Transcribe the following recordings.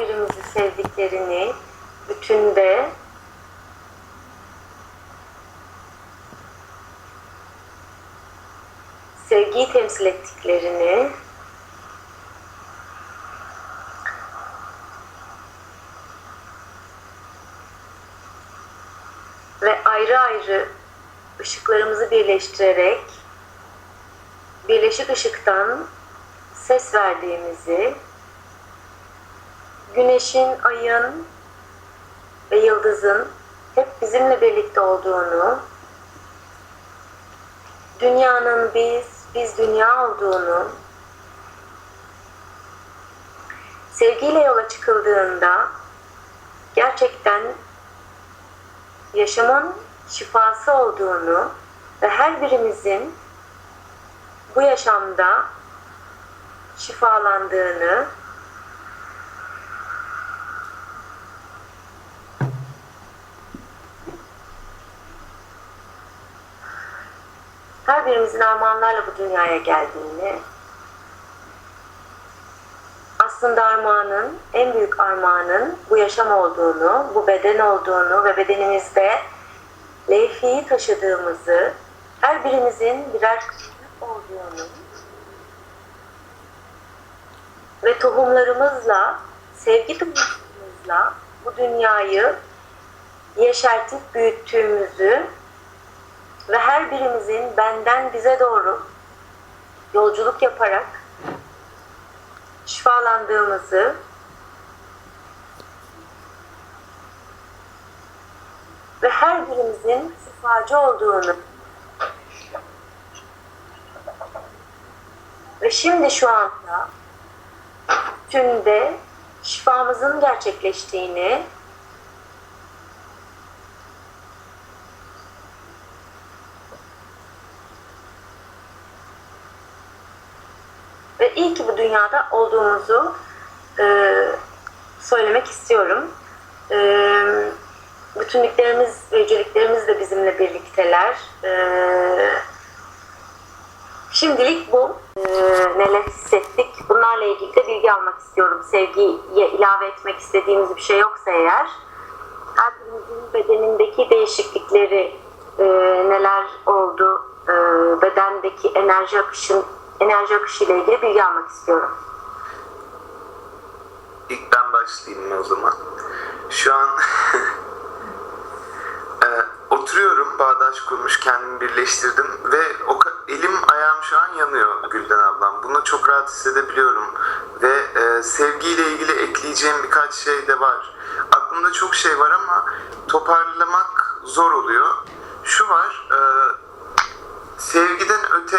birimizi sevdiklerini, bütünde sevgiyi temsil ettiklerini ve ayrı ayrı ışıklarımızı birleştirerek birleşik ışıktan ses verdiğimizi güneşin, ayın ve yıldızın hep bizimle birlikte olduğunu dünyanın biz, biz dünya olduğunu sevgiyle yola çıkıldığında gerçekten yaşamın şifası olduğunu ve her birimizin bu yaşamda şifalandığını birimizin armağanlarla bu dünyaya geldiğini aslında armağanın, en büyük armağanın bu yaşam olduğunu, bu beden olduğunu ve bedenimizde levhiyi taşıdığımızı, her birimizin birer kısmı olduğunu ve tohumlarımızla, sevgi tohumlarımızla bu dünyayı yeşertip büyüttüğümüzü ve her birimizin benden bize doğru yolculuk yaparak şifalandığımızı ve her birimizin şifacı olduğunu ve şimdi şu anda tümde şifamızın gerçekleştiğini ve iyi ki bu dünyada olduğumuzu e, söylemek istiyorum. E, bütünlüklerimiz ve yüceliklerimiz de bizimle birlikteler. E, şimdilik bu. E, neler hissettik? Bunlarla ilgili de bilgi almak istiyorum. Sevgiye ilave etmek istediğimiz bir şey yoksa eğer. Her birimizin bedenindeki değişiklikleri e, neler oldu, e, bedendeki enerji akışın enerji akışı ile ilgili bilgi almak istiyorum. İlk ben başlayayım o zaman. Şu an e, oturuyorum, bağdaş kurmuş, kendimi birleştirdim ve o elim ayağım şu an yanıyor Gülden ablam. Bunu çok rahat hissedebiliyorum ve e, sevgiyle ilgili ekleyeceğim birkaç şey de var. Aklımda çok şey var ama toparlamak zor oluyor. Şu var, e, sevgiden öte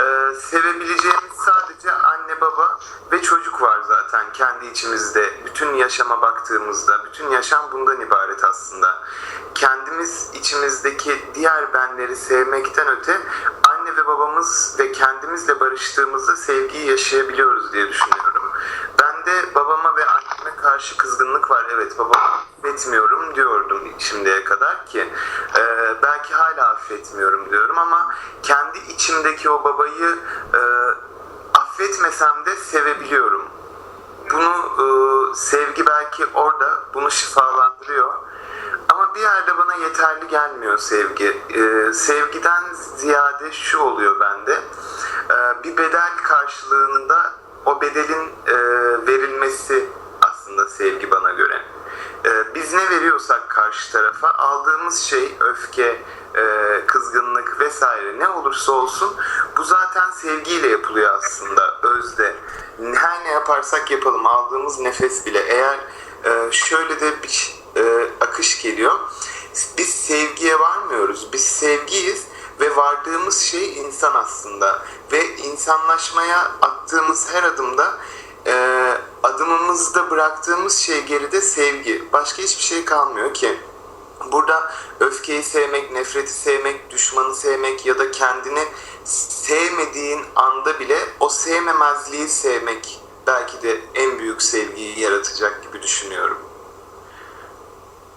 e, sevebileceğimiz sadece anne baba ve çocuk var zaten kendi içimizde. Bütün yaşama baktığımızda, bütün yaşam bundan ibaret aslında. Kendimiz içimizdeki diğer benleri sevmekten öte anne ve babamız ve kendimizle barıştığımızda sevgiyi yaşayabiliyoruz diye düşünüyorum. Bende babama ve karşı kızgınlık var. Evet babamı affetmiyorum diyordum şimdiye kadar ki e, belki hala affetmiyorum diyorum ama kendi içimdeki o babayı e, affetmesem de sevebiliyorum. Bunu e, sevgi belki orada bunu şifalandırıyor. Ama bir yerde bana yeterli gelmiyor sevgi. E, sevgiden ziyade şu oluyor bende. E, bir bedel karşılığında o bedelin e, verilmesi aslında sevgi bana göre. E, biz ne veriyorsak karşı tarafa aldığımız şey öfke, e, kızgınlık vesaire ne olursa olsun bu zaten sevgiyle yapılıyor aslında özde. Her ne yaparsak yapalım aldığımız nefes bile eğer e, şöyle de bir e, akış geliyor. Biz sevgiye varmıyoruz. Biz sevgiyiz ve vardığımız şey insan aslında. Ve insanlaşmaya attığımız her adımda e, adımımızda bıraktığımız şey geride sevgi. Başka hiçbir şey kalmıyor ki. Burada öfkeyi sevmek, nefreti sevmek, düşmanı sevmek ya da kendini sevmediğin anda bile o sevmemezliği sevmek belki de en büyük sevgiyi yaratacak gibi düşünüyorum.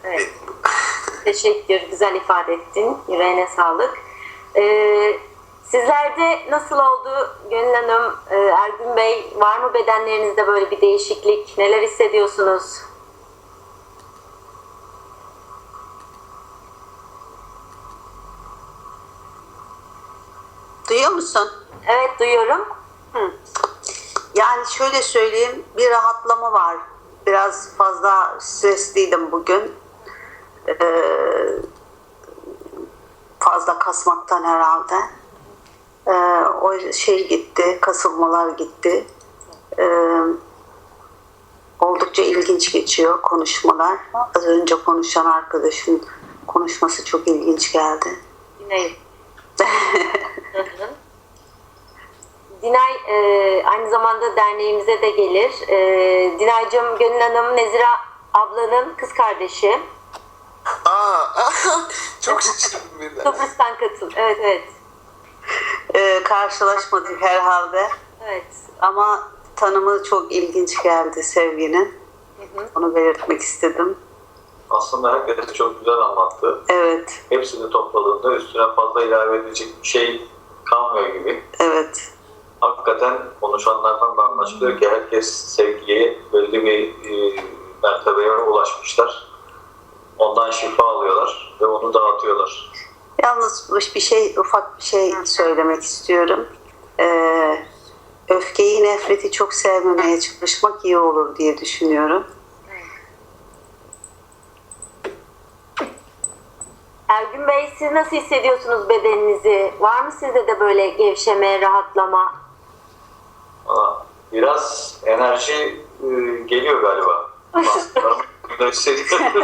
Evet. Teşekkür, güzel ifade ettin. Yüreğine sağlık. Ee, Sizlerde nasıl oldu Gönül Hanım, e, Ergün Bey? Var mı bedenlerinizde böyle bir değişiklik? Neler hissediyorsunuz? Duyuyor musun? Evet duyuyorum. Yani şöyle söyleyeyim, bir rahatlama var. Biraz fazla stresliydim bugün. Ee, fazla kasmaktan herhalde. Ee, o şey gitti, kasılmalar gitti. Ee, oldukça ilginç geçiyor konuşmalar. Az önce konuşan arkadaşın konuşması çok ilginç geldi. Dinay. Dinay e, aynı zamanda derneğimize de gelir. E, Dinaycığım Gönül Hanım Nezira ablanın kız kardeşi. Aa, çok şaşırdım birden. Kıbrıs'tan katıl. Evet evet. Ee, karşılaşmadık herhalde. Evet. Ama tanımı çok ilginç geldi sevginin. Onu belirtmek istedim. Aslında herkes çok güzel anlattı. Evet, Hepsini topladığında üstüne fazla ilave edecek bir şey kalmıyor gibi. evet. Hakikaten konuşanlardan da anlaşılıyor ki herkes sevgiye belli bir e, mertebeye ulaşmışlar. Ondan şifa alıyorlar ve onu dağıtıyorlar. Yalnız bir şey, ufak bir şey söylemek istiyorum. Ee, öfkeyi, nefreti çok sevmemeye çalışmak iyi olur diye düşünüyorum. Ergün Bey siz nasıl hissediyorsunuz bedeninizi? Var mı sizde de böyle gevşeme, rahatlama? Ama biraz enerji e, geliyor galiba. Da hissediyorum.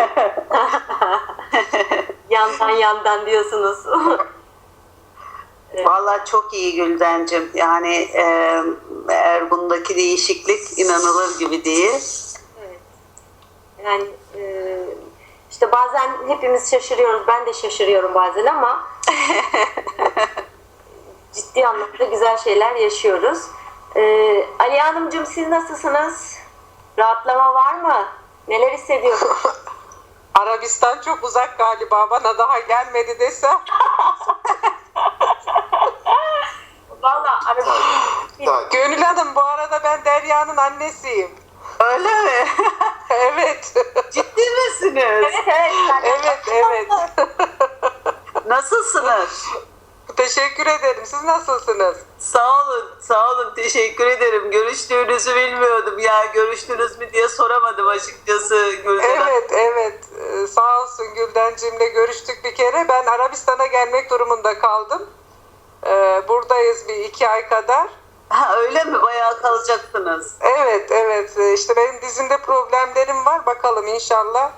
Yandan yandan diyorsunuz. Vallahi çok iyi Güldencim. Yani e, Ergun'daki değişiklik inanılır gibi değil. Evet. Yani e, işte bazen hepimiz şaşırıyoruz. Ben de şaşırıyorum bazen ama ciddi anlamda güzel şeyler yaşıyoruz. E, Ali Hanımcığım siz nasılsınız? Rahatlama var mı? Neler hissediyorsunuz? Arabistan çok uzak galiba bana daha gelmedi desem. Valla araba Gönül Hanım bu arada ben Derya'nın annesiyim. Öyle mi? Evet. Ciddi misiniz? Evet. evet evet. Nasılsınız? Teşekkür ederim. Siz nasılsınız? Sağ olun, sağ olun. Teşekkür ederim. Görüştüğünüzü bilmiyordum ya. Görüştünüz mü diye soramadım açıkçası Gülden. Evet evet. Ee, Sağ olsun Güldencim'le görüştük bir kere. Ben Arabistan'a gelmek durumunda kaldım. Ee, Buradayız bir iki ay kadar. Ha, öyle mi? Bayağı kalacaksınız. Evet evet. Ee, İşte benim dizimde problemlerim var. Bakalım inşallah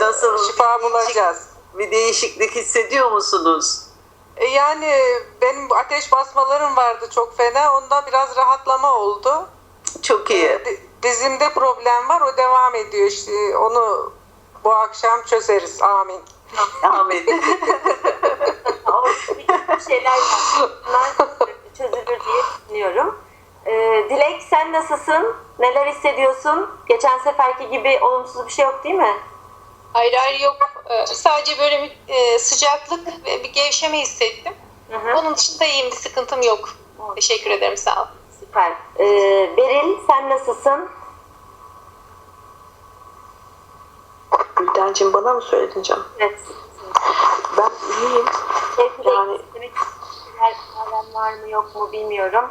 Nasıl? şifa bulacağız. Bir değişiklik hissediyor musunuz? E, Yani benim bu ateş basmalarım vardı çok fena. Onda biraz rahatlama oldu. Çok iyi. Di- Dizimde problem var. O devam ediyor işte. Onu bu akşam çözeriz. Amin. Bir şeyler. Bunlar çözülür diye düşünüyorum. Ee, Dilek sen nasılsın? Neler hissediyorsun? Geçen seferki gibi olumsuz bir şey yok değil mi? Hayır hayır yok. Ee, Sadece böyle bir e, sıcaklık ve bir gevşeme hissettim. Hı hı. Onun dışında iyiyim, bir sıkıntım yok. Teşekkür ederim, sağ ol. Süper. Ee, Beril sen nasılsın? Güldencim bana mı söyledin canım? Evet. Ben iyiyim. Sevgili Yani- şeyler halen var mı yok mu bilmiyorum.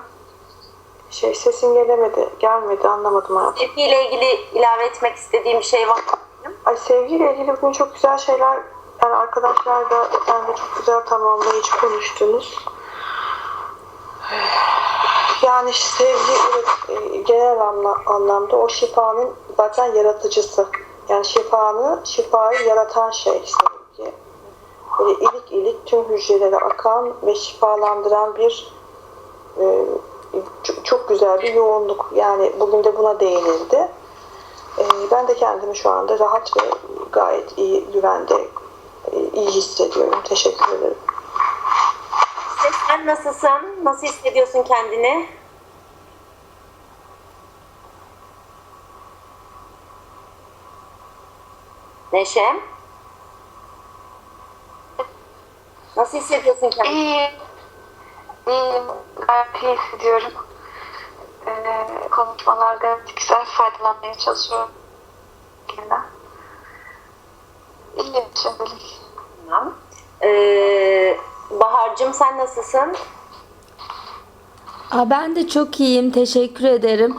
Şey sesin gelemedi, gelmedi anlamadım hayatım. Sevgiyle ilgili ilave etmek istediğim bir şey var mı? Ay sevgiyle ilgili bugün çok güzel şeyler, yani arkadaşlar da sen de çok güzel tamamlayıcı konuştunuz. Yani sevgi evet, e, genel anla- anlamda o şifanın zaten yaratıcısı. Yani şifanı, şifayı yaratan şey sevgi. Böyle ilik ilik tüm hücrelere akan ve şifalandıran bir e, çok güzel bir yoğunluk. Yani bugün de buna değinildi. Ben de kendimi şu anda rahat ve gayet iyi, güvende, e, iyi hissediyorum. Teşekkür ederim. Sen- nasılsın? Nasıl hissediyorsun kendini? Neşem? Nasıl hissediyorsun kendini? İyi. İyiyim. Gayet iyi hissediyorum. Ee, konuşmalarda güzel faydalanmaya çalışıyorum. Kendinden. İyiyim şimdilik. Tamam. Ee, Bahar'cığım sen nasılsın? Aa, Ben de çok iyiyim, teşekkür ederim.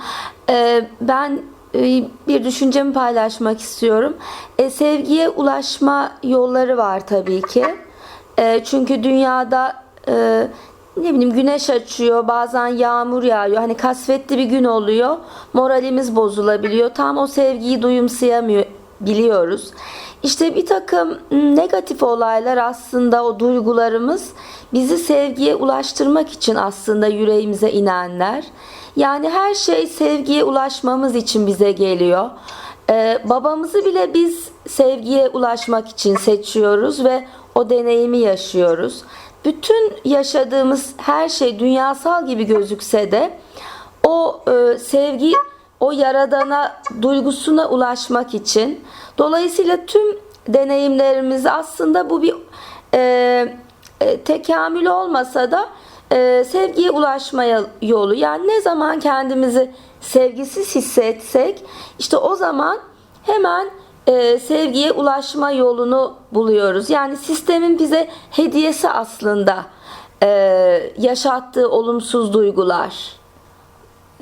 Ee, ben e, bir düşüncemi paylaşmak istiyorum. E, sevgiye ulaşma yolları var tabii ki. E, çünkü dünyada e, ne bileyim güneş açıyor, bazen yağmur yağıyor. Hani kasvetli bir gün oluyor, moralimiz bozulabiliyor. Tam o sevgiyi duyumsayamıyor biliyoruz. İşte bir takım negatif olaylar aslında o duygularımız bizi sevgiye ulaştırmak için aslında yüreğimize inenler. Yani her şey sevgiye ulaşmamız için bize geliyor. Ee, babamızı bile biz sevgiye ulaşmak için seçiyoruz ve o deneyimi yaşıyoruz. Bütün yaşadığımız her şey dünyasal gibi gözükse de o e, sevgi o yaradana duygusuna ulaşmak için dolayısıyla tüm deneyimlerimiz aslında bu bir e, e, tekamül olmasa da e, sevgiye ulaşmaya yolu. Yani ne zaman kendimizi sevgisiz hissetsek işte o zaman hemen e, sevgiye ulaşma yolunu buluyoruz yani sistemin bize hediyesi aslında e, yaşattığı olumsuz duygular.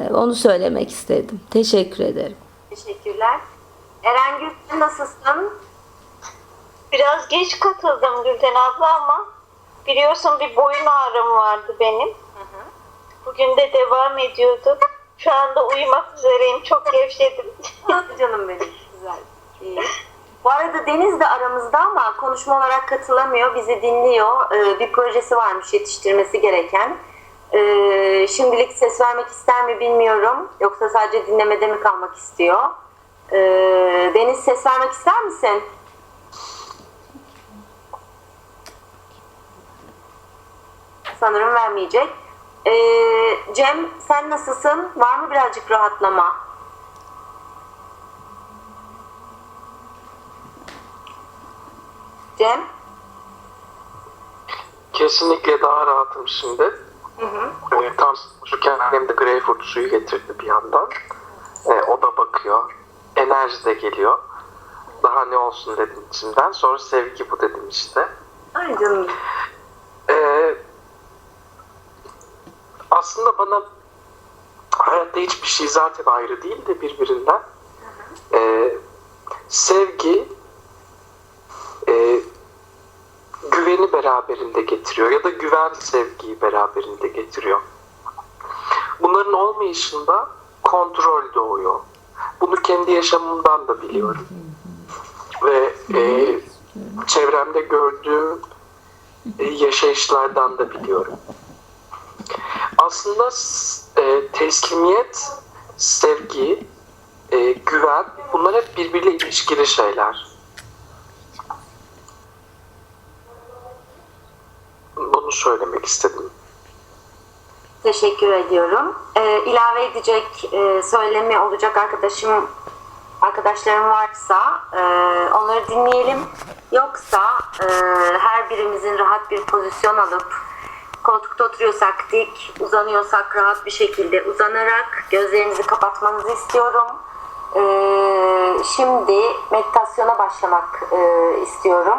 E, Onu söylemek istedim. Teşekkür ederim. Teşekkürler. Erengül sen nasılsın? Biraz geç katıldım Gülten abla ama biliyorsun bir boyun ağrım vardı benim. Bugün de devam ediyordu. Şu anda uyumak üzereyim. Çok gevşedim. Canım benim. Güzel. Bu arada Deniz de aramızda ama konuşma olarak katılamıyor. Bizi dinliyor. Ee, bir projesi varmış yetiştirmesi gereken. Ee, şimdilik ses vermek ister mi bilmiyorum. Yoksa sadece dinlemede mi kalmak istiyor? Ee, Deniz ses vermek ister misin? Sanırım vermeyecek. Cem sen nasılsın? Var mı birazcık rahatlama? Cem? Kesinlikle daha rahatım şimdi. Ee, tam konuşurken annem de greyfurt suyu getirdi bir yandan. Ee, o da bakıyor. Enerji de geliyor. Daha ne olsun dedim içimden. Sonra sevgi bu dedim işte. Ay canım. Ee, aslında bana hayatta hiçbir şey zaten ayrı değil de birbirinden. Ee, sevgi e, beraberinde getiriyor ya da güven sevgiyi beraberinde getiriyor. Bunların olmayışında kontrol doğuyor. Bunu kendi yaşamımdan da biliyorum. Ve e, çevremde gördüğüm e, yaşayışlardan da biliyorum. Aslında e, teslimiyet, sevgi, e, güven bunlar hep birbiriyle ilişkili şeyler. Bunu söylemek istedim. Teşekkür ediyorum. Ee, ilave edecek e, söylemi olacak arkadaşım arkadaşlarım varsa e, onları dinleyelim. Yoksa e, her birimizin rahat bir pozisyon alıp koltukta oturuyorsak dik, uzanıyorsak rahat bir şekilde uzanarak gözlerinizi kapatmanızı istiyorum. Ee, şimdi meditasyona başlamak e, istiyorum.